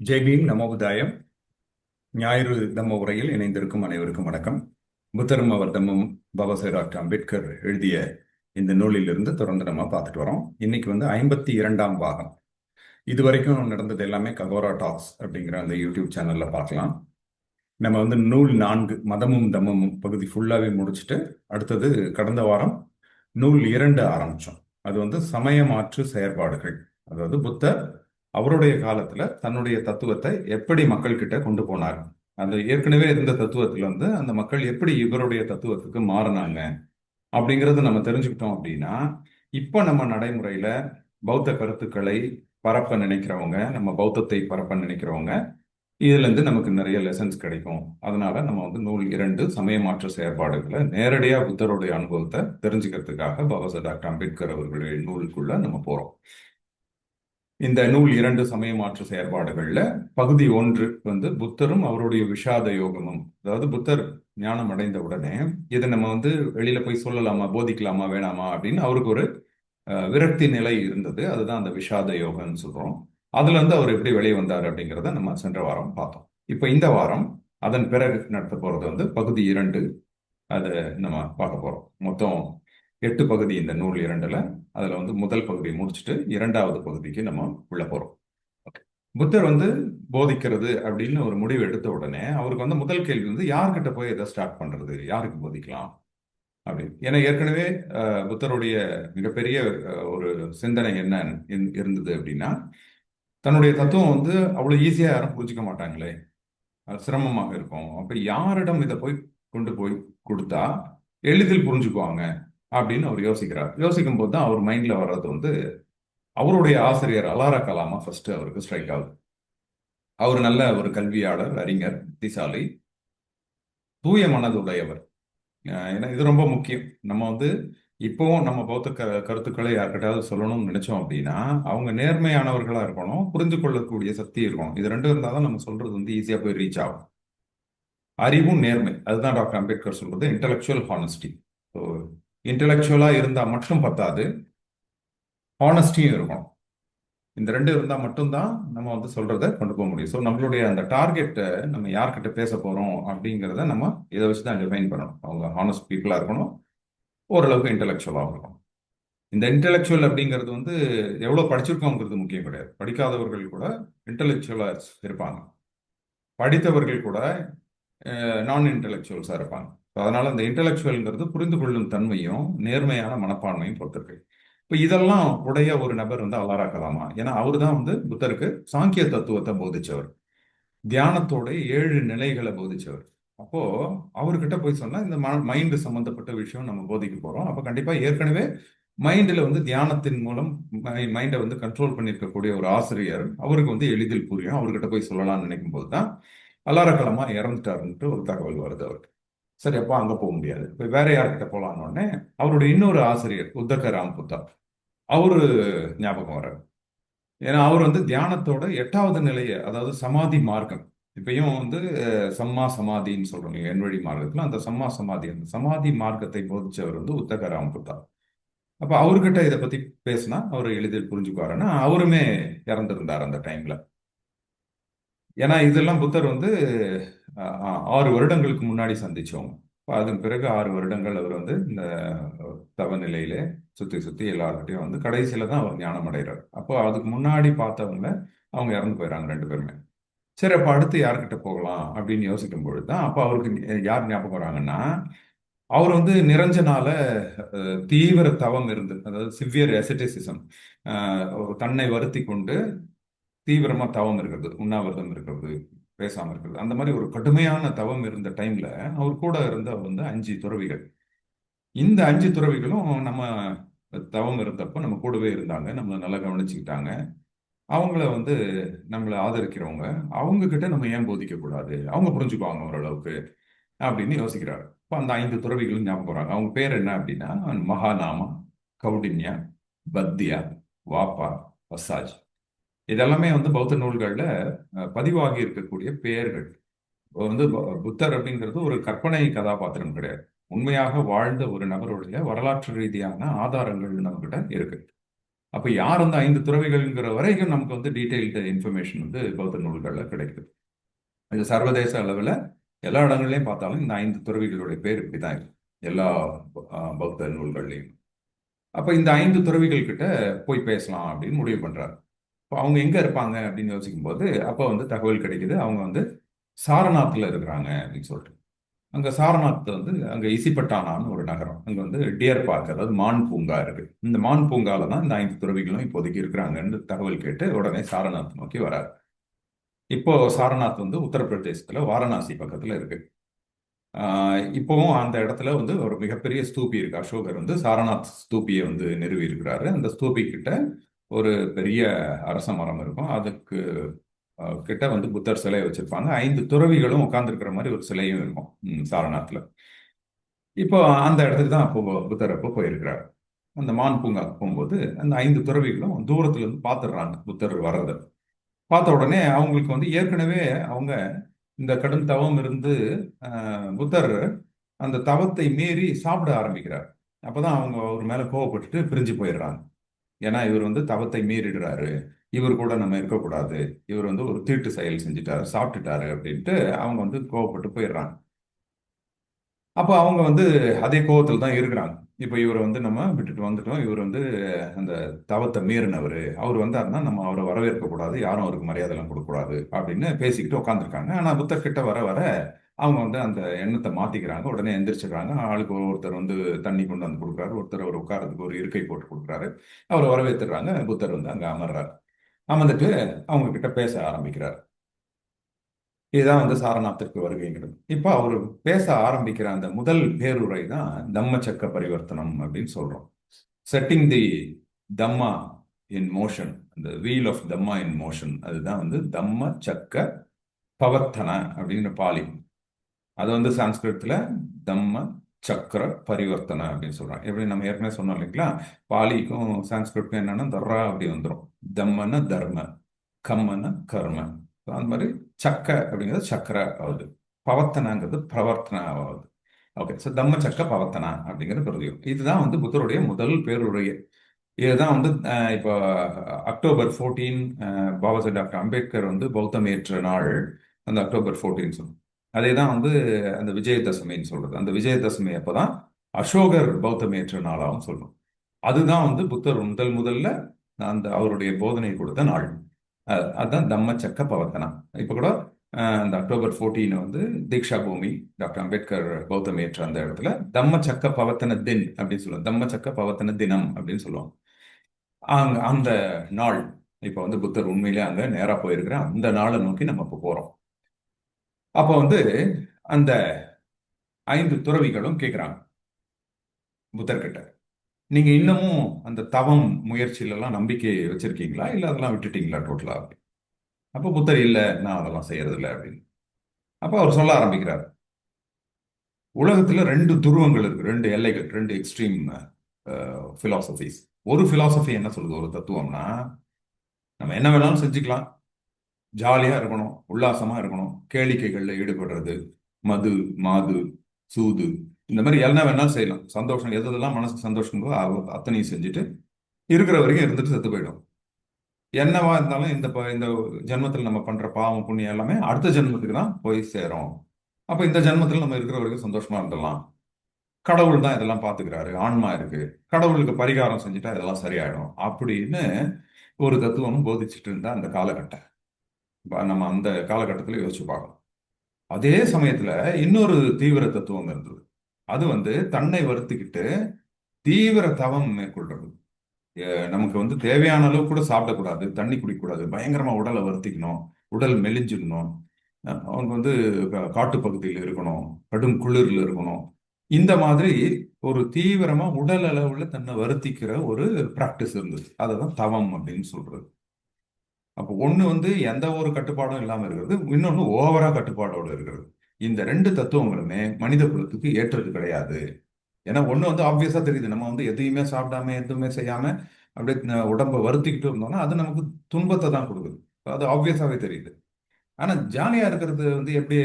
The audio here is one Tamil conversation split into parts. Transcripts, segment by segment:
ஜெய்பீம் நமோபுதாயம் ஞாயிறு தம்ம உரையில் இணைந்திருக்கும் அனைவருக்கும் வணக்கம். புத்தரும் அவர் தம்மும் பாபாசாஹ் டாக்டர் அம்பேத்கர் எழுதிய இந்த நூலிலிருந்து தொடர்ந்து நம்ம பார்த்துட்டு வரோம். இன்னைக்கு வந்து ஐம்பத்தி இரண்டாம் பாகம். இது வரைக்கும் நடந்தது எல்லாமே ககோரா டாக்ஸ் அப்படிங்கிற அந்த யூடியூப் சேனல்ல பார்க்கலாம். நம்ம வந்து நூல் நான்கு மதமும் தம்மமும் பகுதி ஃபுல்லாகவே முடிச்சுட்டு அடுத்தது கடந்த வாரம் நூல் இரண்டு ஆரம்பித்தோம் அது வந்து சமய மாற்று செயற்பாடுகள். அதாவது புத்தர் அவருடைய காலத்துல தன்னுடைய தத்துவத்தை எப்படி மக்கள் கிட்ட கொண்டு போனார்? அந்த ஏற்கனவே இருந்த தத்துவத்துல வந்து அந்த மக்கள் எப்படி இவருடைய தத்துவத்துக்கு மாறினாங்க? அப்படிங்கறத நம்ம தெரிஞ்சுக்கிட்டோம் அப்படின்னா இப்ப நம்ம நடைமுறையில பௌத்த கருத்துக்களை பரப்ப நினைக்கிறவங்க நம்ம பௌத்தத்தை பரப்ப நினைக்கிறவங்க இதுல இருந்து நமக்கு நிறைய லெசன்ஸ் கிடைக்கும். அதனால நம்ம வந்து நூல் இரண்டு சமய மாற்ற செயற்பாடுகளை நேரடியா புத்தருடைய அனுபவத்தை தெரிஞ்சுக்கிறதுக்காக பாபாசா டாக்டர் அம்பேத்கர் அவர்களுடைய நூலுக்குள்ள நம்ம போறோம். இந்த நூல் இரண்டு சமய மாற்று செயற்பாடுகள்ல பகுதி ஒன்று வந்து புத்தரும் அவருடைய விஷாத யோகமும். அதாவது புத்தர் ஞானம் அடைந்த உடனே இதை நம்ம வந்து வெளியில போய் சொல்லலாமா போதிக்கலாமா வேணாமா அப்படின்னு அவருக்கு ஒரு விரக்தி நிலை இருந்தது. அதுதான் அந்த விஷாத யோகம்னு சொல்றோம். அதுல இருந்து அவர் எப்படி வெளியே வந்தார் அப்படிங்கிறத நம்ம சென்ற வாரம் பார்த்தோம். இப்போ இந்த வாரம் அதன் பிறகு நடத்த போறது வந்து பகுதி இரண்டு அதை நம்ம பார்க்க போறோம். மொத்தம் எட்டு பகுதி இந்த நூல் இரண்டுல. அதுல வந்து முதல் பகுதியை முடிச்சுட்டு இரண்டாவது பகுதிக்கு நம்ம உள்ள போறோம். புத்தர் வந்து போதிக்கிறது அப்படின்னு ஒரு முடிவு எடுத்த உடனே அவருக்கு வந்து முதல் கேள்வி வந்து யார்கிட்ட போய் இதை ஸ்டார்ட் பண்றது? யாருக்கு போதிக்கலாம்? அப்படின்னு. ஏன்னா ஏற்கனவே புத்தருடைய மிகப்பெரிய ஒரு சிந்தனை என்ன இருந்- இருந்தது அப்படின்னா தன்னுடைய தத்துவம் வந்து அவ்வளவு ஈஸியா யாரும் புரிஞ்சுக்க மாட்டாங்களே. சிரமமாக இருக்கும். அப்ப யாரிடம் இதை போய் கொண்டு போய் கொடுத்தா எளிதில் புரிஞ்சுக்குவாங்க. அப்படின்னு அவர் யோசிக்கிறார். யோசிக்கும் போது தான் அவர் மைண்ட்ல வர்றது வந்து அவருடைய ஆசிரியர் அலாரா கலாமா ஃபர்ஸ்ட் அவருக்கு ஸ்ட்ரைக் ஆகுது அவர் நல்ல ஒரு கல்வியாளர் அறிஞர் புத்திசாலி தூய மனதுடையவர். ஏன்னா இது ரொம்ப முக்கியம். நம்ம வந்து இப்போவும் நம்ம பௌத்த க கருத்துக்களை யார்கிட்டயாவது சொல்லணும்னு நினைச்சோம் அப்படின்னா அவங்க நேர்மையானவர்களா இருக்கணும் புரிந்து கொள்ளக்கூடிய சக்தி இருக்கணும். இது ரெண்டும் இருந்தால் தான் நம்ம சொல்றது வந்து ஈஸியா போய் ரீச் ஆகும். அறிவும் நேர்மை. அதுதான் டாக்டர் அம்பேத்கர் சொல்றது இன்டெலெக்சுவல் ஹானஸ்டி இன்டலெக்சுவலாக இருந்தால் மட்டும் பத்தாது. ஹானஸ்டியும் இருக்கணும். இந்த ரெண்டு இருந்தால் மட்டும்தான் நம்ம வந்து சொல்கிறத கொண்டு போக முடியும். ஸோ நம்மளுடைய அந்த டார்கெட்டை நம்ம யார்கிட்ட பேச போகிறோம் அப்படிங்கிறத நம்ம இதை வச்சு தான் டிஃபைன் பண்ணணும். அவங்க ஹானஸ்ட் பீப்புளாக இருக்கணும். ஓரளவுக்கு இன்டெலெக்சுவலாக இருக்கணும். இந்த இன்டெலெக்சுவல் அப்படிங்கிறது வந்து எவ்வளோ படிச்சிருக்கோங்கிறது முக்கியம் கிடையாது. படிக்காதவர்கள் கூட இன்டலெக்சுவலாக இருப்பாங்க. படித்தவர்கள் கூட நான் இன்டலெக்சுவல்ஸாக இருப்பாங்க. அதனால இந்த இன்டெலெக்சுவல்ங்கிறது புரிந்து கொள்ளும் தன்மையும் நேர்மையான மனப்பான்மையும் பொறுத்திருக்கு. இப்போ இதெல்லாம் உடைய ஒரு நபர் வந்து அலாரா கலாமா ஏன்னா அவர் தான் வந்து புத்தருக்கு சாங்கிய தத்துவத்தை போதிச்சவர். தியானத்தோட ஏழு நிலைகளை போதிச்சவர். அப்போ அவர்கிட்ட போய் சொன்னா இந்த மைண்டு சம்பந்தப்பட்ட விஷயம் நம்ம போதிக்க போறோம். அப்ப கண்டிப்பா ஏற்கனவே மைண்டில் வந்து தியானத்தின் மூலம் மைண்டை வந்து கண்ட்ரோல் பண்ணியிருக்கக்கூடிய ஒரு ஆசிரியர் அவருக்கு வந்து எளிதில் புரியும். அவர்கிட்ட போய் சொல்லலாம்னு நினைக்கும் போது தான் அலாரக்கலமா இறந்துட்டாருன்ட்டு ஒரு தகவல் வருது அவருக்கு. சரி அப்போ அங்கே போக முடியாது. இப்போ வேற யார்கிட்ட போகலான்னு உடனே அவருடைய இன்னொரு ஆசிரியர் உத்தக்க ராம்புத்தா அவரு ஞாபகம் வர ஏன்னா அவர் வந்து தியானத்தோட எட்டாவது நிலையை அதாவது சமாதி மார்க்கம் இப்பயும் வந்து சம்மா சமாதின்னு சொல்றோம் என் வழி மார்க்கத்தில் அந்த சம்மா சமாதி அந்த சமாதி மார்க்கத்தை போதிச்சவர் வந்து உத்தக ராம்புத்தா. அப்போ அவர்கிட்ட இதை பத்தி பேசினா அவர் எளிதில் புரிஞ்சுக்குவாருன்னா அவருமே இறந்துருந்தார் அந்த டைம்ல. ஏன்னா இதெல்லாம் புத்தர் வந்து ஆறு வருடங்களுக்கு முன்னாடி சந்திச்சோம் அதன் பிறகு ஆறு வருடங்கள் அவர் வந்து இந்த தவ சுற்றி சுத்தி சுத்தி எல்லார்கிட்டையும் வந்து கடைசியில தான் அவர் ஞானம் அடைகிறார் அப்போ அதுக்கு முன்னாடி பார்த்தவங்க அவங்க இறந்து போயிடறாங்க ரெண்டு பேருமே. சரி அப்போ அடுத்து யார்கிட்ட போகலாம் அப்படின்னு யோசிக்கும் பொழுது தான் அப்போ அவருக்கு யார் ஞாபகம் வராங்கன்னா அவர் வந்து நிரஞ்சனால தீவிர தவம் இருந்து அதாவது சிவியர் எசட்டிசிசம் தன்னை வருத்தி கொண்டு தீவிரமா தவம் இருக்கிறது உண்ணாவிரதம் இருக்கிறது பேசாம இருக்கிறது. அந்த மாதிரி ஒரு கடுமையான தவம் இருந்த டைம்ல அவர் கூட இருந்த வந்து அஞ்சு துறவிகள். இந்த அஞ்சு துறவிகளும் நம்ம தவம் இருந்தப்போ நம்ம கூடவே இருந்தாங்க நம்மளை நல்லா கவனிச்சுக்கிட்டாங்க. அவங்கள வந்து நம்மளை ஆதரிக்கிறவங்க அவங்க கிட்ட நம்ம ஏன் போதிக்க கூடாது அவங்க புரிஞ்சுக்குவாங்க ஓரளவுக்கு அப்படின்னு யோசிக்கிறாரு. இப்போ அந்த ஐந்து துறவிகளும் ஞாபகம் வராங்க. அவங்க பேர் என்ன அப்படின்னா மகாநாமா கௌடின்யா பத்தியா வாப்பா வசாஜ். இதெல்லாமே வந்து பௌத்த நூல்களில் பதிவாகி இருக்கக்கூடிய பெயர்கள். இப்போ வந்து ப- புத்தர் அப்படிங்கிறது ஒரு கற்பனை கதாபாத்திரம் கிடையாது. உண்மையாக வாழ்ந்த ஒரு நபருடைய வரலாற்று ரீதியான ஆதாரங்கள் நம்மகிட்ட இருக்கு. அப்ப யார் அந்த ஐந்து துறவிகள்ங்கிற வரைக்கும் நமக்கு வந்து டீட்டெயில்டு இன்ஃபர்மேஷன் வந்து பௌத்த நூல்களில் கிடைக்குது. இது சர்வதேச அளவில் எல்லா இடங்கள்லையும் பார்த்தாலும் இந்த ஐந்து துறவிகளுடைய பேர் இப்படிதான் இருக்கு. எல்லா பௌத்த நூல்கள்லையும். அப்ப இந்த ஐந்து துறவிகள் கிட்ட போய் பேசலாம் அப்படின்னு முடிவு பண்றாரு. இப்போ அவங்க எங்கே இருப்பாங்க அப்படின்னு யோசிக்கும் போது அப்போ வந்து தகவல் கிடைக்குது. அவங்க வந்து சாரநாத்தில் இருக்கிறாங்க அப்படின்னு சொல்லிட்டு. அங்கே சாரநாத் வந்து அங்கே இசிப்பட்டானான்னு ஒரு நகரம். அங்கே வந்து டியர் பார்க் அதாவது மான் பூங்கா இருக்கு. இந்த மான் பூங்கால தான் இந்த ஐந்து துறவிகளும் இப்போதைக்கு இருக்கிறாங்கன்னு தகவல் கேட்டு உடனே சாரநாத் நோக்கி வராரு. இப்போ சாரநாத் வந்து உத்தரப்பிரதேசத்தில் வாரணாசி பக்கத்தில் இருக்கு. இப்போவும் அந்த இடத்துல வந்து ஒரு மிகப்பெரிய ஸ்தூபி இருக்கு. அசோகர் வந்து சாரநாத் ஸ்தூபியை வந்து நிறுவி இருக்கிறாரு. அந்த ஸ்தூபி கிட்ட ஒரு பெரிய அரச மரம் இருக்கும். அதுக்கு கிட்ட வந்து புத்தர் சிலையை வச்சிருப்பாங்க. ஐந்து துறவிகளும் உட்கார்ந்துருக்கிற மாதிரி ஒரு சிலையும் இருக்கும். சாரநாத்தில். இப்போ அந்த இடத்துக்கு தான் அப்போ புத்தர் அப்போ போயிருக்கிறார். அந்த மான் பூங்காக்கு போகும்போது அந்த ஐந்து துறவிகளும் தூரத்துல இருந்து பார்த்துடுறாங்க புத்தர் வர்றதை. பார்த்த உடனே அவங்களுக்கு வந்து ஏற்கனவே அவங்க இந்த கடும் தவம் இருந்து புத்தர் அந்த தவத்தை மீறி சாப்பிட ஆரம்பிக்கிறார். அப்பதான் அவங்க அவர் மேல கோவப்பட்டுட்டு பிரிஞ்சு போயிடுறாங்க. ஏன்னா இவர் வந்து தவத்தை மீறிடுறாரு. இவர் கூட நம்ம இருக்கக்கூடாது. இவர் வந்து ஒரு தீட்டு செயல் செஞ்சுட்டாரு சாப்பிட்டுட்டாரு அப்படின்ட்டு அவங்க வந்து கோவப்பட்டு போயிடுறாங்க. அப்போ அவங்க வந்து அதே கோவத்தில் தான் இருக்கிறாங்க. இப்போ இவரை வந்து நம்ம விட்டுட்டு வந்துட்டோம். இவர் வந்து அந்த தவத்தை மீறினவர். அவர் வந்தாருன்னா நம்ம அவரை வரவேற்கக்கூடாது. யாரும் அவருக்கு மரியாதைலாம் கொடுக்கக்கூடாது அப்படின்னு பேசிக்கிட்டு உட்காந்துருக்காங்க ஆனால் புத்தர் கிட்ட வர வர அவங்க வந்து அந்த எண்ணத்தை மாத்திக்கிறாங்க. உடனே எந்திரிச்சிடுறாங்க ஆளுக்கு ஒருத்தர் வந்து தண்ணி கொண்டு வந்து கொடுக்குறாரு. ஒருத்தர் அவர் உட்காரத்துக்கு ஒரு இருக்கை போட்டு கொடுக்குறாரு. அவரை வரவேற்றுறாங்க புத்தர் வந்து அங்கே அமர்றாரு. அமர்ந்துட்டு அவங்க கிட்ட பேச ஆரம்பிக்கிறார். இதுதான் வந்து சாரநாத்திற்கு வருகைங்கிறது. இப்போ அவர் பேச ஆரம்பிக்கிற அந்த முதல் பேருரை தான் தம்மச்சக்க பரிவர்த்தனம் அப்படின்னு சொல்றோம். Setting the Dhamma in motion அந்த wheel of Dhamma in motion அதுதான் வந்து தம்ம சக்க பவர்த்தன அப்படின்னு பாலி. அது வந்து சான்ஸ்கிருத்தில் தம்ம சக்கர பரிவர்த்தனை அப்படின்னு சொல்கிறாங்க எப்படி நம்ம ஏற்கனவே சொன்னோம் இல்லைங்களா? பாலிக்கும் சான்ஸ்கிருத்துக்கும் என்னன்னா தர்ரா அப்படி வந்துடும் தம்மன தர்ம கம்மன கர்ம. அந்த மாதிரி சக்க அப்படிங்கிறது சக்கர ஆகுது. பவர்த்தனாங்கிறது பிரவர்த்தனா ஆகுது. ஓகே ஸோ தம்ம சக்க பவர்த்தனா அப்படிங்கிறது பிரதியம் இதுதான் வந்து புத்தருடைய முதல் பேருடைய இதுதான் வந்து இப்போ October fourteen Babasaheb doctor Ambedkar வந்து பௌத்தம் ஏற்ற நாள். அந்த அக்டோபர் ஃபோர்டீன் சொல்லுவோம் அதே தான் வந்து அந்த விஜயதசமின்னு சொல்றது. அந்த விஜயதசமி அப்போதான் அசோகர் பௌத்தமேற்ற நாளாகவும் சொல்றோம். அதுதான் வந்து புத்தர் முதல் முதல்ல அந்த அவருடைய போதனை கொடுத்த நாள். அதுதான் தம்மச்சக்க பவர்த்தனா. இப்போ கூட அந்த அக்டோபர் 14 வந்து தீக்ஷா பூமி டாக்டர் அம்பேத்கர் பௌத்தம் ஏற்ற அந்த இடத்துல தம்மச்சக்க பவர்த்தன தின் அப்படின்னு சொல்லுவோம் தம்மச்சக்க பவர்த்தன தினம் அப்படின்னு சொல்லுவாங்க. அங்க அந்த நாள் இப்போ வந்து புத்தர் உண்மையிலே அங்க நேரா போயிருக்கிற அந்த நாளை நோக்கி நம்ம இப்போ போறோம். அப்போ வந்து அந்த ஐந்து துறவிகளும் கேட்குறாங்க புத்தர்கிட்ட. நீங்க இன்னமும் அந்த தவம் முயற்சியில எல்லாம் நம்பிக்கை வச்சிருக்கீங்களா? இல்ல அதெல்லாம் விட்டுட்டீங்களா டோட்டலா அப்போ புத்தர் இல்ல நான் அதெல்லாம் செய்யறது இல்லை அப்படின்னு. அப்போ அவர் சொல்ல ஆரம்பிக்கிறார். உலகத்துல ரெண்டு துருவங்கள் இருக்கு. ரெண்டு எல்லைகள் ரெண்டு எக்ஸ்ட்ரீம் பிலாசபிஸ் ஒரு பிலாசபி என்ன சொல்லுது? ஒரு தத்துவம்னா நம்ம என்ன வேணாலும் செஞ்சுக்கலாம். ஜாலியாக இருக்கணும் உல்லாசமாக இருக்கணும் கேளிக்கைகளில் ஈடுபடுறது மது மாது சூது இந்த மாதிரி என்ன வேணாலும் செய்யலாம். சந்தோஷம் எது எதெல்லாம் மனசுக்கு சந்தோஷங்களோ அத்தனையும் செஞ்சுட்டு இருக்கிற வரைக்கும் இருந்துட்டு செத்து போயிடும். என்னவா இருந்தாலும் இந்த ப- இந்த ஜென்மத்தில் நம்ம பண்ணுற பாவம் புண்ணியம் எல்லாமே அடுத்த ஜென்மத்துக்கு தான் போய் சேரும். அப்போ இந்த ஜென்மத்தில் நம்ம இருக்கிற வரைக்கும் சந்தோஷமா இருந்துடலாம். கடவுள் தான் இதெல்லாம் பார்த்துக்கிறாரு ஆன்மா இருக்கு. கடவுளுக்கு பரிகாரம் செஞ்சுட்டா இதெல்லாம் சரியாயிடும். அப்படின்னு ஒரு தத்துவம் போதிச்சுட்டு இருந்தா அந்த காலகட்டம். நம்ம அந்த காலகட்டத்தில் யோசிச்சு பார்க்கணும். அதே சமயத்தில் இன்னொரு தீவிர தத்துவம் இருந்தது. அது வந்து தன்னை வருத்திக்கிட்டு தீவிர தவம் மேற்கொள்றது. நமக்கு வந்து தேவையான அளவு கூட சாப்பிடக்கூடாது தண்ணி குடிக்கக்கூடாது பயங்கரமாக உடலை வருத்திக்கணும் உடல் மெலிஞ்சிடணும் அவங்க வந்து காட்டு காட்டுப் பகுதியில் இருக்கணும் கடும் குளிரில் இருக்கணும். இந்த மாதிரி ஒரு தீவிரமாக உடல் அளவில் தன்னை வருத்திக்கிற ஒரு ப்ராக்டிஸ் இருந்தது. அதை தான் தவம் அப்படின்னு சொல்றது. அப்போ ஒன்று வந்து எந்த ஒரு கட்டுப்பாடும் இல்லாமல் இருக்கிறது இன்னொன்று ஓவரா கட்டுப்பாடோடு இருக்கிறது. இந்த ரெண்டு தத்துவங்களுமே மனித குலத்துக்கு ஏற்றது கிடையாது. ஏன்னா ஒன்று வந்து ஆப்வியஸாக தெரியுது. நம்ம வந்து எதையுமே சாப்பிடாம எதுவுமே செய்யாம அப்படியே உடம்பை வருத்திக்கிட்டு இருந்தோம்னா அது நமக்கு துன்பத்தை தான் கொடுக்குது. அது ஆப்வியஸாகவே தெரியுது. ஆனால் ஜாலியாக இருக்கிறது வந்து எப்படி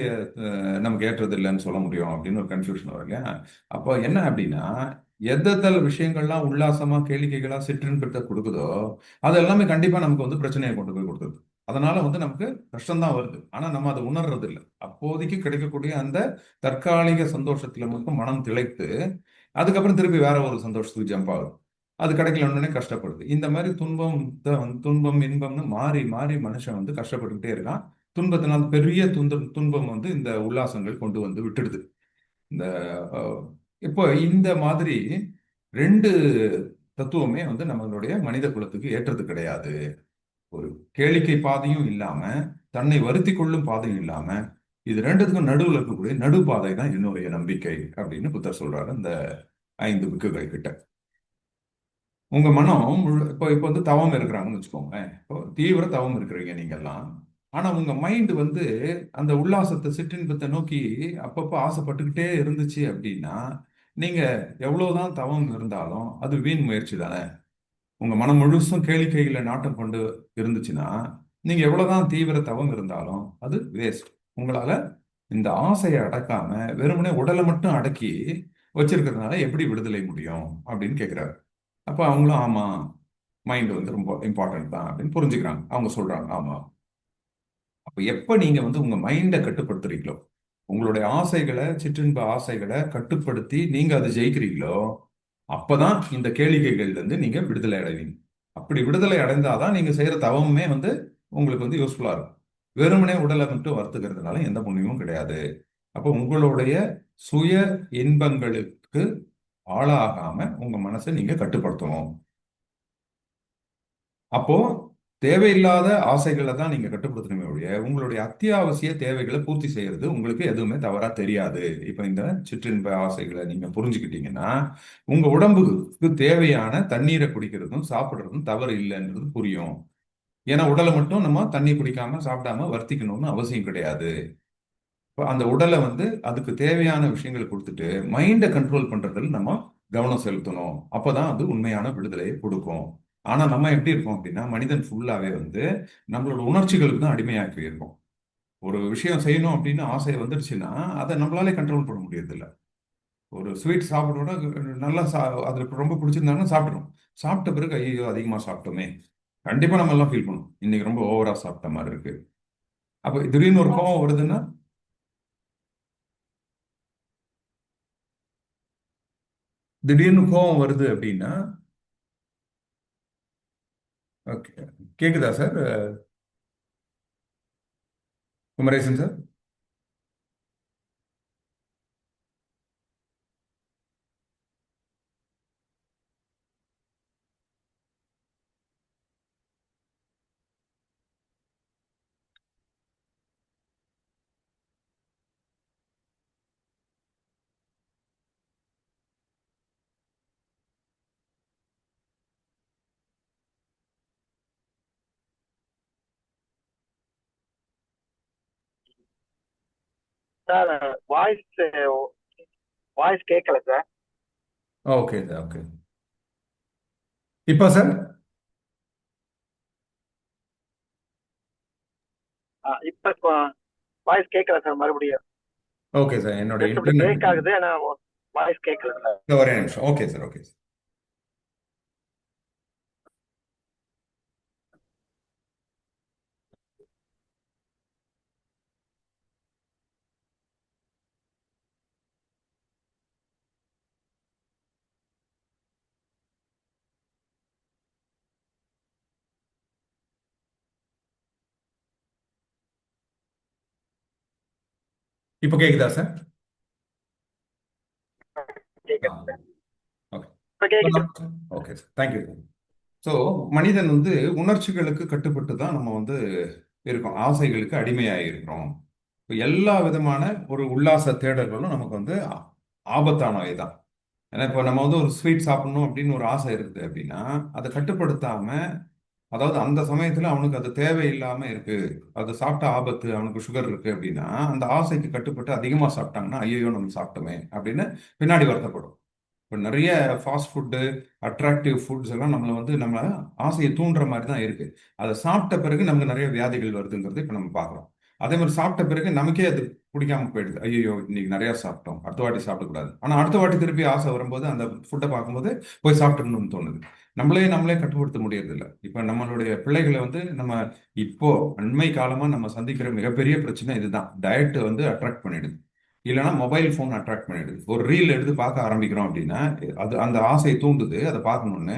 நமக்கு ஏற்றது இல்லைன்னு சொல்ல முடியும் அப்படின்னு ஒரு கன்ஃபியூஷன் வரும் இல்லையா? அப்போ என்ன அப்படின்னா எதெதல் விஷயங்கள்லாம் உல்லாசமா கேளிக்கைகளா சிற்றின்பத்தை கொடுக்குதோ அது எல்லாமே கண்டிப்பா நமக்கு வந்து பிரச்சனையை கொண்டு போய் கொடுக்குது அதனால வந்து நமக்கு கஷ்டம்தான் வருது. ஆனா நம்ம அதை உணர்றது இல்லை அப்போதைக்கு கிடைக்கக்கூடிய அந்த தற்காலிக சந்தோஷத்துல மட்டும் மனம் திளைத்து அதுக்கப்புறம் திருப்பி வேற ஒரு சந்தோஷத்துக்கு ஜம்ப் ஆகுது. அது கிடைக்கலன்னு கஷ்டப்படுது. இந்த மாதிரி துன்பம் வந்து துன்பம் இன்பம்னு மாறி மாறி மனுஷன் வந்து கஷ்டப்பட்டுக்கிட்டே இருக்கான். துன்பத்தினால் பெரிய துன்ப துன்பம் வந்து இந்த உல்லாசங்கள் கொண்டு வந்து விட்டுடுது. இந்த இப்போ இந்த மாதிரி ரெண்டு தத்துவமே வந்து நம்மளுடைய மனித குலத்துக்கு ஏற்றது கிடையாது. ஒரு கேளிக்கை பாதையும் இல்லாம தன்னை வருத்தி கொள்ளும் பாதையும் இல்லாம இது ரெண்டுத்துக்கும் நடுவில் இருக்கக்கூடிய நடுப்பாதை தான் என்னுடைய நம்பிக்கை அப்படின்னு புத்தர் சொல்றாரு இந்த ஐந்து புக்குகள் கிட்ட. உங்க மனம் இப்போ இப்போ வந்து தவம் இருக்கிறாங்கன்னு வச்சுக்கோங்க இப்போ தீவிர தவம் இருக்கிறீங்க நீங்கெல்லாம். ஆனா உங்க மைண்ட் வந்து அந்த உல்லாசத்தை சிற்றின்பத்தை நோக்கி அப்பப்போ ஆசைப்பட்டுக்கிட்டே இருந்துச்சு அப்படின்னா நீங்க எவ்வளவுதான் தவம் இருந்தாலும் அது வீண் முயற்சி தானே? உங்க மனம் முழுசும் கேளிக்கையில நாட்டம் கொண்டு இருந்துச்சுன்னா நீங்க எவ்வளவுதான் தீவிர தவம் இருந்தாலும் அது வேஸ்ட் உங்களால இந்த ஆசையை அடக்காம வெறுமனே உடலை மட்டும் அடக்கி வச்சிருக்கிறதுனால எப்படி விடுதலை முடியும் அப்படின்னு கேட்குறாரு அப்ப அவங்களும் ஆமா மைண்ட் வந்து ரொம்ப இம்பார்ட்டன்ட் தான் அப்படின்னு புரிஞ்சுக்கிறாங்க. அவங்க சொல்றாங்க ஆமா. அப்ப எப்ப நீங்க வந்து உங்க மைண்டை கட்டுப்படுத்துறீங்களோ உங்களுடைய ஆசைகளை சிற்றின்ப ஆசைகளை கட்டுப்படுத்தி நீங்க அதை ஜெயிக்கிறீங்களோ அப்பதான் இந்த கேளிக்கைகள்ல இருந்து நீங்க விடுதலை அடைவீங்க. அப்படி விடுதலை அடைந்தாதான் நீங்க செய்யற தவமுமே வந்து உங்களுக்கு வந்து யூஸ்ஃபுல்லா இருக்கும். வெறுமனே உடலை மட்டும் வறுத்துக்கிறதுனால எந்த புண்ணியமும் கிடையாது. அப்போ உங்களுடைய சுய இன்பங்களுக்கு ஆளாகாம உங்க மனசை நீங்க கட்டுப்படுத்தணும். அப்போ தேவையில்லாத ஆசைகளை தான் நீங்க கட்டுப்படுத்தணுமே ஒழிய உங்களுடைய அத்தியாவசிய தேவைகளை பூர்த்தி செய்யறது உங்களுக்கு எதுவுமே தவறா தெரியாது. இப்ப இந்த சிற்றின்ப ஆசைகளை நீங்க புரிஞ்சுக்கிட்டீங்கன்னா உங்க உடம்புக்கு தேவையான தண்ணீரை குடிக்கிறதும் சாப்பிடுறதும் தவறு இல்லைன்றது புரியும். ஏன்னா உடலை மட்டும் நம்ம தண்ணி குடிக்காம சாப்பிடாம வர்த்திக்கணும்னு அவசியம் கிடையாது. இப்போ அந்த உடலை வந்து அதுக்கு தேவையான விஷயங்களை கொடுத்துட்டு மைண்டை கண்ட்ரோல் பண்றதுல நம்ம கவனம் செலுத்தணும். அப்பதான் அது உண்மையான விடுதலையை கொடுக்கும். ஆனா நம்ம எப்படி இருக்கோம் அப்படின்னா மனிதன் ஃபுல்லாவே வந்து நம்மளோட உணர்ச்சிகளுக்கு தான் அடிமையாகி போயிருக்கோம். ஒரு விஷயம் செய்யணும் அப்படின்னு ஆசை வந்துருச்சுன்னா அதை நம்மளாலே கண்ட்ரோல் பண்ண முடியறதில்ல. ஒரு ஸ்வீட் சாப்பிடணும்னா நல்லா சா அதுக்கு ரொம்ப பிடிச்சிருந்தாங்கன்னா சாப்பிடணும் சாப்பிட்ட பிறகு ஐயோ அதிகமாக சாப்பிட்டோமே. கண்டிப்பாக நம்ம எல்லாம் ஃபீல் பண்ணும். இன்னைக்கு ரொம்ப ஓவரா சாப்பிட்ட மாதிரி இருக்கு. அப்போ திடீர்னு ஒரு கோவம் வருதுன்னா? திடீர்னு கோவம் வருது அப்படின்னா ஓகே. கேக்குதா sir? Kumaresan sir? Sir voice voice கேட்கல சார். ஓகே சார் ஓகே இப்போ சார் இப்போ வாய்ஸ் கேட்கல சார் மறுபடியும். ஓகே சார் என்னோட பிரேக் ஆகுது ஆனா வாய்ஸ் கேட்கல சார். ஒரே நிமிஷம். ஓகே சார் ஓகே சார் இப்போ கேக்குதா sir? Okay. Sir. Thank you so மனிதன் வந்து உணர்ச்சிகளுக்கு கட்டுப்பட்டு தான் நம்ம வந்து இருக்கோம். ஆசைகளுக்கு அடிமையாகி இருக்கிறோம். எல்லா விதமான ஒரு உல்லாச தேடல்களும் நமக்கு வந்து ஆபத்தானவை தான். ஏன்னா இப்போ நம்ம வந்து ஒரு ஸ்வீட் சாப்பிடணும் அப்படின்னு ஒரு ஆசை இருக்குது அப்படின்னா அதை கட்டுப்படுத்தாம அதாவது அந்த சமயத்துல அவனுக்கு அது தேவையில்லாம இருக்கு. அது சாப்பிட்ட ஆபத்து அவனுக்கு சுகர் இருக்கு அப்படின்னா அந்த ஆசைக்கு கட்டுப்பட்டு அதிகமா சாப்பிட்டாங்கன்னா ஐயோ நம்ம சாப்பிட்டோமே அப்படின்னு பின்னாடி வருத்தப்படும். இப்போ நிறைய ஃபாஸ்ட் ஃபுட்டு அட்ராக்டிவ் ஃபுட்ஸ் எல்லாம் நம்மளை வந்து நம்ம ஆசையை தூண்டுற மாதிரி தான் இருக்கு. அதை சாப்பிட்ட பிறகு நமக்கு நிறைய வியாதிகள் வருதுங்கிறது இப்போ நம்ம பார்க்குறோம். அதே மாதிரி சாப்பிட்ட பிறகு நமக்கே அது பிடிக்காம போயிடுது. ஐயோ இன்னைக்கு நிறைய சாப்பிட்டோம். அடுத்த வாட்டி சாப்பிடக்கூடாது. ஆனா அடுத்த வாட்டி திருப்பி ஆசை வரும்போது அந்த ஃபுட்டை பார்க்கும்போது போய் சாப்பிட்டுக்கணும்னு தோணுது. நம்மளே நம்மளே கட்டுப்படுத்த முடியறதில்ல. இப்ப நம்மளுடைய பிள்ளைகளை வந்து நம்ம இப்போ அண்மை காலமா நம்ம சந்திக்கிற மிகப்பெரிய பிரச்சனை இதுதான். டயட்டு வந்து அட்ராக்ட் பண்ணிடுது. இல்லைன்னா மொபைல் ஃபோன் அட்ராக்ட் பண்ணிடுது. ஒரு ரீல் எடுத்து பார்க்க ஆரம்பிக்கிறோம் அப்படின்னா அது அந்த ஆசையை தூண்டுது அதை பார்க்கணும்னு.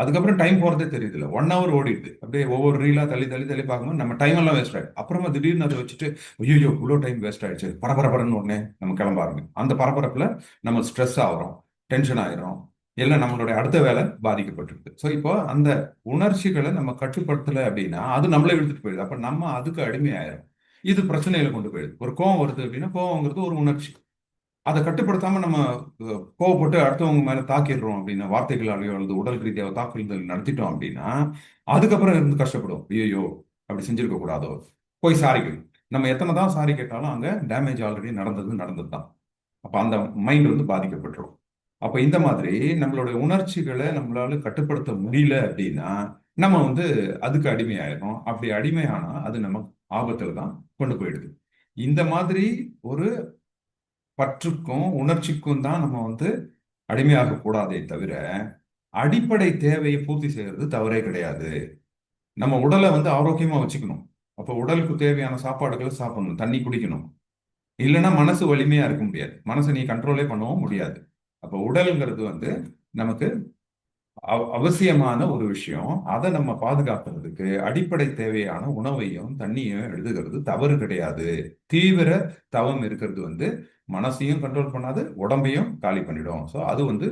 அதுக்கப்புறம் டைம் போகிறதே தெரியுது இல்லை. ஒன் ஹவர் ஓடிடுது. அப்படியே ஒவ்வொரு ரீலாக தள்ளி தள்ளி தள்ளி பார்க்கும்போது நம்ம டைம் எல்லாம் வேஸ்ட் ஆகிடும் அப்புறமா திடீர்னு அதை வச்சுட்டு ஐயோ இவ்வளோ டைம் வேஸ்ட் ஆயிடுச்சு. பரபரப்பரன்னு உடனே நம்ம கிளம்ப ஆரம்பிக்கும் அந்த பரபரப்பில் நம்ம ஸ்ட்ரெஸ் ஆகிறோம் டென்ஷன் ஆகிறோம் இல்லை நம்மளுடைய அடுத்த வேலை பாதிக்கப்பட்டிருக்கு ஸோ இப்போ அந்த உணர்ச்சிகளை நம்ம கட்டுப்படுத்தலை அப்படின்னா அது நம்மளே இழுத்துட்டு போயிடுது. அப்போ நம்ம அதுக்கு அடிமையாயிரும். இது பிரச்சனையில கொண்டு போயிடுது. ஒரு கோவம் வருது அப்படின்னா கோவங்கிறது ஒரு உணர்ச்சி. அதை கட்டுப்படுத்தாம நம்ம கோவப்பட்டு அடுத்தவங்க மேல தாக்கிடுறோம் அப்படின்னா வார்த்தைகளாலேயோ அல்லது உடல் ரீதியாக தாக்குதல் நடத்திட்டோம் அப்படின்னா அதுக்கப்புறம் இருந்து கஷ்டப்படும் ஐயோ அப்படி செஞ்சிருக்க கூடாதோ? போய் சாரி நம்ம எத்தனை தான் சாரி கேட்டாலும் அங்க டேமேஜ் ஆல்ரெடி நடந்தது நடந்தது தான். அப்ப அந்த மைண்ட் வந்து பாதிக்கப்பட்டுரும். அப்ப இந்த மாதிரி நம்மளுடைய உணர்ச்சிகளை நம்மளால கட்டுப்படுத்த முடியல அப்படின்னா நம்ம வந்து அதுக்கு அடிமையாயிரும் அப்படி அடிமையானா அது நம்ம ஆபத்தில் தான் கொண்டு போயிடுது. இந்த மாதிரி ஒரு பற்றுக்கும் உணர்ச்சிக்கும் தான் நம்ம வந்து அடிமையாக கூடாதே தவிர அடிப்படை தேவையை பூர்த்தி செய்யறது தவறே கிடையாது. நம்ம உடலை வந்து ஆரோக்கியமா வச்சுக்கணும். அப்போ உடலுக்கு தேவையான சாப்பாடுகளை சாப்பிடணும் தண்ணி குடிக்கணும். இல்லைன்னா மனசு வலிமையா இருக்க முடியாது. மனசை நீ கண்ட்ரோலே பண்ணவும் முடியாது. அப்போ உடல்ங்கிறது வந்து நமக்கு அவசியமான ஒரு விஷயம். அதை நம்ம பாதுகாக்கிறதுக்கு அடிப்படை தேவையான உணவையும் தண்ணியும் எழுதுகிறது. தவறு கிடையாது. தீவிர தவம் இருக்கிறது வந்து மனசையும் கண்ட்ரோல் பண்ணாது உடம்பையும் காலி பண்ணிடும். ஸோ அது வந்து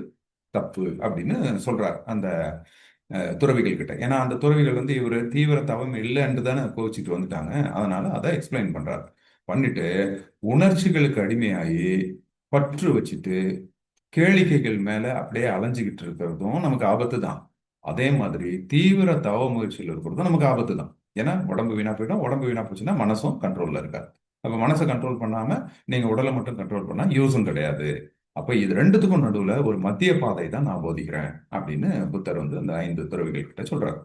தப்பு அப்படின்னு சொல்றார் அந்த துறவிகள் கிட்ட. ஏன்னா அந்த துறவிகள் வந்து இவர் தீவிர தவம் இல்லைன்னு தானே கோச்சிட்டு வந்துட்டாங்க. அதனால அதை எக்ஸ்பிளைன் பண்றாரு. பண்ணிட்டு உணர்ச்சிகளுக்கு அடிமையாகி பற்று வச்சுட்டு கேளிக்கைகள் மேல அப்படியே அலைஞ்சுக்கிட்டு இருக்கிறதும் நமக்கு ஆபத்து தான். அதே மாதிரி தீவிர தவ முயற்சியில் இருக்கிறதும் நமக்கு ஆபத்து தான். ஏன்னா உடம்பு வீணா போயிடும். உடம்பு வீணா போச்சுன்னா மனசும் கண்ட்ரோல்ல இருக்காது. அப்ப மனசை கண்ட்ரோல் பண்ணாம நீங்க உடலை மட்டும் கண்ட்ரோல் பண்ணா யூஸும் கிடையாது. அப்ப இது ரெண்டுத்துக்கும் நடுவுல ஒரு மத்திய பாதை தான் நான் போதிக்கிறேன் அப்படின்னு புத்தர் வந்து அந்த ஐந்து துறவிகள் கிட்ட சொல்றாரு.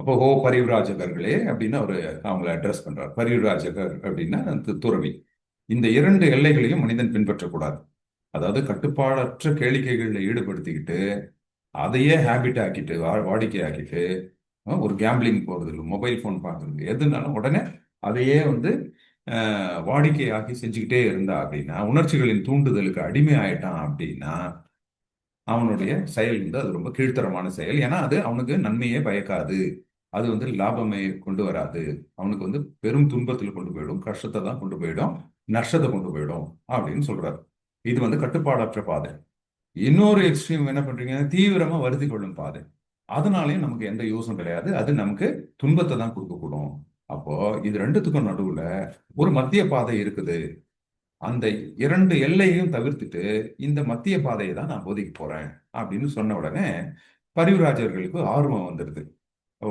அப்போ ஹோ பரிவிராஜகர்களே அப்படின்னு அவரு அவங்கள அட்ரஸ் பண்றார். பரிவிராஜகர் அப்படின்னா துறவி. இந்த இரண்டு எல்லைகளையும் மனிதன் பின்பற்றக்கூடாது. அதாவது கட்டுப்பாடற்ற கேளிக்கைகளில் ஈடுபடுத்திக்கிட்டு அதையே ஹேபிட் ஆக்கிட்டு வா- வாடிக்கை ஆக்கிட்டு ஒரு கேம்பிளிங் போகிறது இல்லை மொபைல் ஃபோன் பார்க்குறது எதுனாலும் உடனே அதையே வந்து வாடிக்கையாக்கி செஞ்சுக்கிட்டே இருந்தா அப்படின்னா உணர்ச்சிகளின் தூண்டுதலுக்கு அடிமை ஆயிட்டான் அப்படின்னா அவனுடைய செயல் வந்து அது ரொம்ப கீழ்த்தரமான செயல். ஏன்னா அது அவனுக்கு நன்மையே பயக்காது. அது வந்து லாபமே கொண்டு வராது. அவனுக்கு வந்து பெரும் துன்பத்தில் கொண்டு போயிடும் கஷ்டத்தை தான் கொண்டு போயிடும் நஷ்டத்தை கொண்டு போயிடும் அப்படின்னு சொல்றாரு. இது வந்து கட்டுப்பாடற்ற பாதை. இன்னொரு எக்ஸ்ட்ரீம் என்ன பண்றீங்க? தீவிரமா வருதி கொள்ளும் பாதை. அதனாலயும் நமக்கு எந்த யூஸும் கிடையாது. அது நமக்கு துன்பத்தை தான் கொடுக்கக்கூடும். அப்போ இது ரெண்டுத்துக்கும் நடுவுல ஒரு மத்திய பாதை இருக்குது. அந்த இரண்டு எல்லையையும் தவிர்த்துட்டு இந்த மத்திய பாதையை தான் நான் போதிக்க போறேன் அப்படின்னு சொன்ன உடனே பரிவராஜர்களுக்கு ஆர்வம் வந்துடுது. ஓ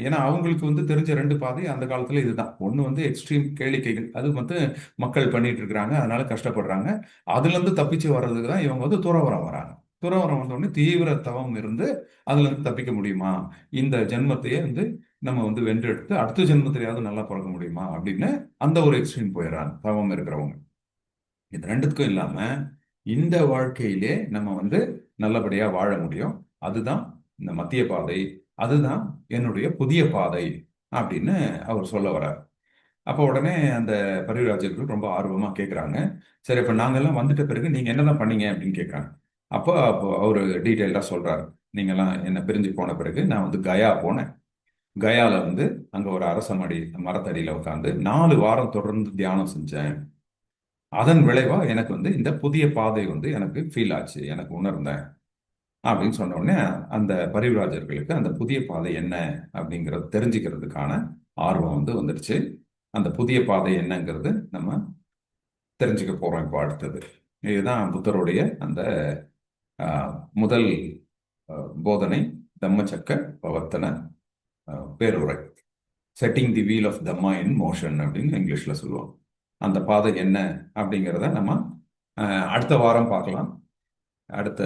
ஏன்னா அவங்களுக்கு வந்து தெரிஞ்ச ரெண்டு பாதை அந்த காலத்துல இதுதான். ஒண்ணு வந்து எக்ஸ்ட்ரீம் கேளிக்கைகள் அது வந்து மக்கள் பண்ணிட்டு இருக்கிறாங்க அதனால கஷ்டப்படுறாங்க. அதுல இருந்து தப்பிச்சு வர்றதுக்கு தான் இவங்க வந்து துறவரம் வராங்க. துறவரம் வந்தோடனே தீவிர தவம் இருந்து அதுல இருந்து தப்பிக்க முடியுமா? இந்த ஜென்மத்தையே வந்து நம்ம வந்து வென்றெடுத்து அடுத்த ஜென்மத்திலேயாவது நல்லா பிறக்க முடியுமா? அப்படின்னு அந்த ஒரு எக்ஸ்ட்ரீம் போயிடுறாங்க தவம் இருக்கிறவங்க. இது ரெண்டுத்துக்கும் இல்லாம இந்த வாழ்க்கையிலே நம்ம வந்து நல்லபடியா வாழ முடியும். அதுதான் இந்த மத்திய பாதை அதுதான் என்னுடைய புதிய பாதை அப்படின்னு அவர் சொல்ல வர்றார். அப்போ உடனே அந்த பரிவராஜர்கள் ரொம்ப ஆர்வமாக கேட்குறாங்க சரி இப்போ நாங்கள்லாம் வந்துட்ட பிறகு நீங்கள் என்னதான் பண்ணீங்க அப்படின்னு கேட்குறாங்க அப்போ அப்போ அவர் டீட்டெயில்டாக சொல்கிறாரு நீங்கள்லாம் என்ன பிரிஞ்சு போன பிறகு நான் வந்து கயா போனேன். கயாவில் வந்து அங்கே ஒரு அரச மடி மரத்தடியில் உட்காந்து நாலு வாரம் தொடர்ந்து தியானம் செஞ்சேன். அதன் விளைவாக எனக்கு வந்து இந்த புதிய பாதை வந்து எனக்கு ஃபீல் ஆச்சு எனக்கு உணர்ந்தேன். அப்படின்னு சொன்ன உடனே அந்த பரிவராஜர்களுக்கு அந்த புதிய பாதை என்ன அப்படிங்கிறது தெரிஞ்சுக்கிறதுக்கான ஆர்வம் வந்து வந்துடுச்சு அந்த புதிய பாதை என்னங்கிறது நம்ம தெரிஞ்சுக்க போறோம் இப்போ அடுத்தது. இதுதான் புத்தருடைய அந்த முதல் போதனை தம்மச்சக்க பவர்த்தன பேருரை. Setting the wheel of Dhamma in motion அப்படின்னு இங்கிலீஷ்ல சொல்லுவோம் அந்த பாதை என்ன அப்படிங்கிறத நம்ம அடுத்த வாரம் பார்க்கலாம். அடுத்த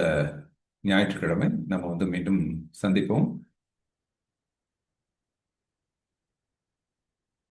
ஞாயிற்றுக்கிழமை நம்ம வந்து மீண்டும் சந்திப்போம்.